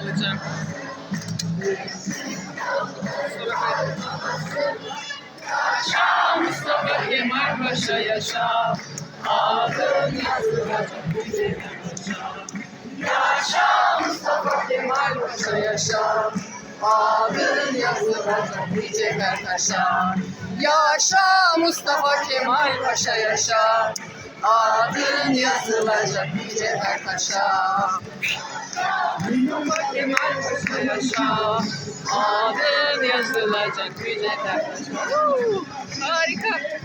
alacağım. Yaşa Mustafa Kemal Paşa yaşa. Adın yazılacak yüce yaşa. Yaşa Mustafa Kemal Paşa yaşa. Adın yazılacak yüce Taşa. Yaşa Mustafa Kemal Paşa yaşa. Adın yazılacak yüce Taşa. Paşa yaşa. Adın yazılacak yüce. Harika.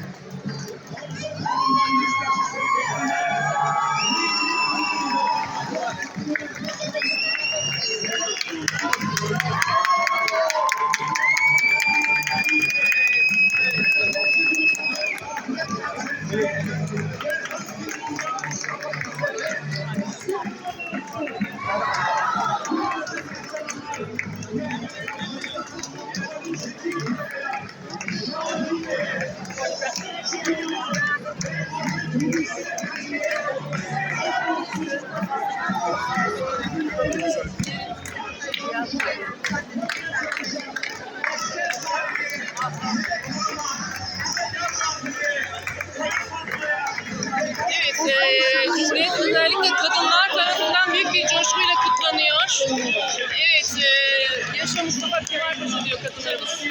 Yaşa Mustafa Kemal Paşa diyor kadınlarımız.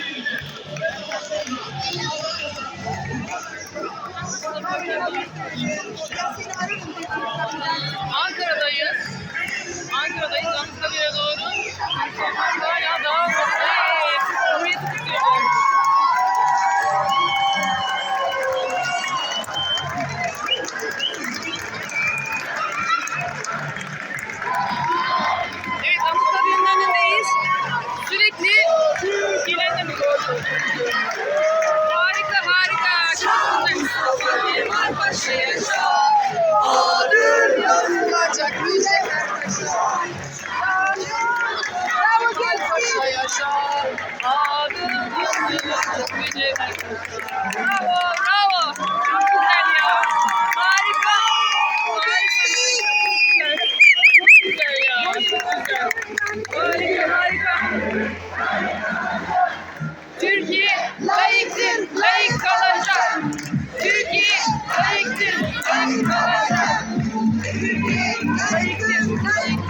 Harika, harika. Çok güzel. Paşa yaşa. Adın yazılacak yüce Ertaş'a. Bravo yaşa. Adın yazılacak yüce Ertaş'a. Bravo.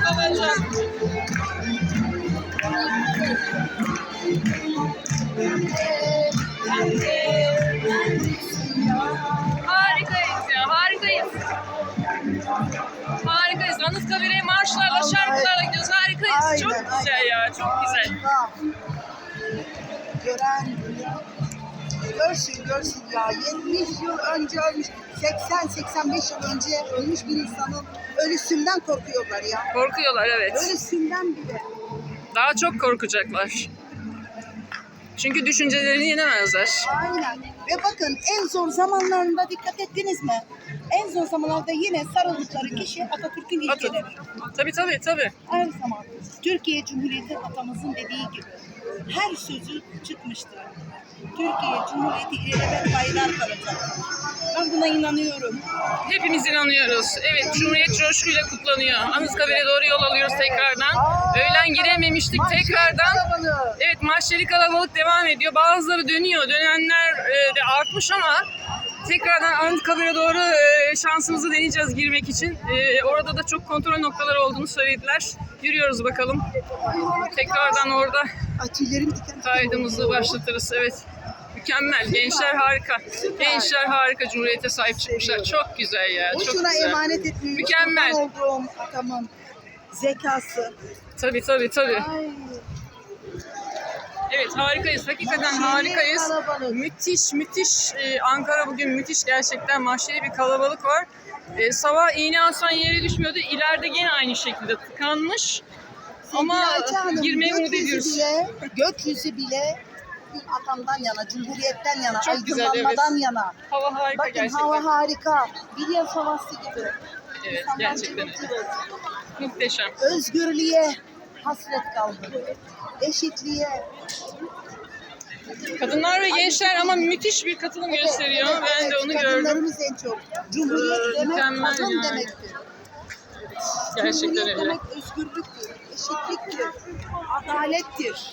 Kalacak. Harikayız ya, harikayız. Harikayız. Anıtkabir'e marşlarla, şarkılarla gidiyoruz. Harikayız. Çok güzel ya, çok güzel. Gören görsün görsün ya 70 yıl önce ölmüş 80-85 yıl önce ölmüş bir insanın ölüsünden korkuyorlar ya. Korkuyorlar evet. Ölüsünden bile. Daha çok korkacaklar. Çünkü düşüncelerini yenemezler. Aynen. Ve bakın en zor zamanlarında dikkat ettiniz mi? En zor zamanlarda yine sarıldıkları kişi Atatürk'ün ilkeleri. Tabii tabii tabii. Her zaman Türkiye Cumhuriyeti atamızın dediği gibi her sözü çıkmıştır. Türkiye Cumhuriyeti ilelebet bayrak kalacak. Ben buna inanıyorum. Hepimiz inanıyoruz. Evet, Cumhuriyet coşkuyla kutlanıyor. Anıtkabir'e doğru yol alıyoruz tekrardan. Öğlen girememiştik tekrardan. Evet, mahşeri kalabalık devam ediyor. Bazıları dönüyor. Dönenler e, de artmış ama tekrardan Anıtkabir'e doğru e, şansımızı deneyeceğiz girmek için. E, orada da çok kontrol noktaları olduğunu söylediler. Yürüyoruz bakalım. Tekrardan orada kaydımızı başlatırız. Evet. Mükemmel. Gençler harika. Gençler harika. Cumhuriyete sahip çıkmışlar. Çok güzel ya. Çok Boşuna güzel. emanet etmiyor. Mükemmel. Olduğum atamın zekası. Tabii tabii tabii. Ay, Evet harikayız. Hakikaten harikayız. Müthiş müthiş. Ee, Ankara bugün müthiş gerçekten. Mahşeri bir kalabalık var. Ee, sabah iğne asan yere düşmüyordu. İleride gene aynı şekilde tıkanmış. Ama Hanım, girmeyi umut ediyoruz. Bile, gökyüzü bile bugün atamdan yana, cumhuriyetten yana, Çok güzel, aydınlanmadan yana. Hava harika Bakın gerçekten. hava harika. Bir yıl havası gibi. Evet İnsanlar gerçekten öyle. Muhteşem. Özgürlüğe hasret kaldı. Eşitliğe. Kadınlar ve gençler ama müthiş bir katılım gösteriyor. Evet, Ben de evet, onu gördüm. Kadınlarımız en çok. Cumhuriyet demek Mükemmel kadın yani. demektir. Gerçekten Cumhuriyet öyle. demek özgürlüktür. eşitliktir, adalettir.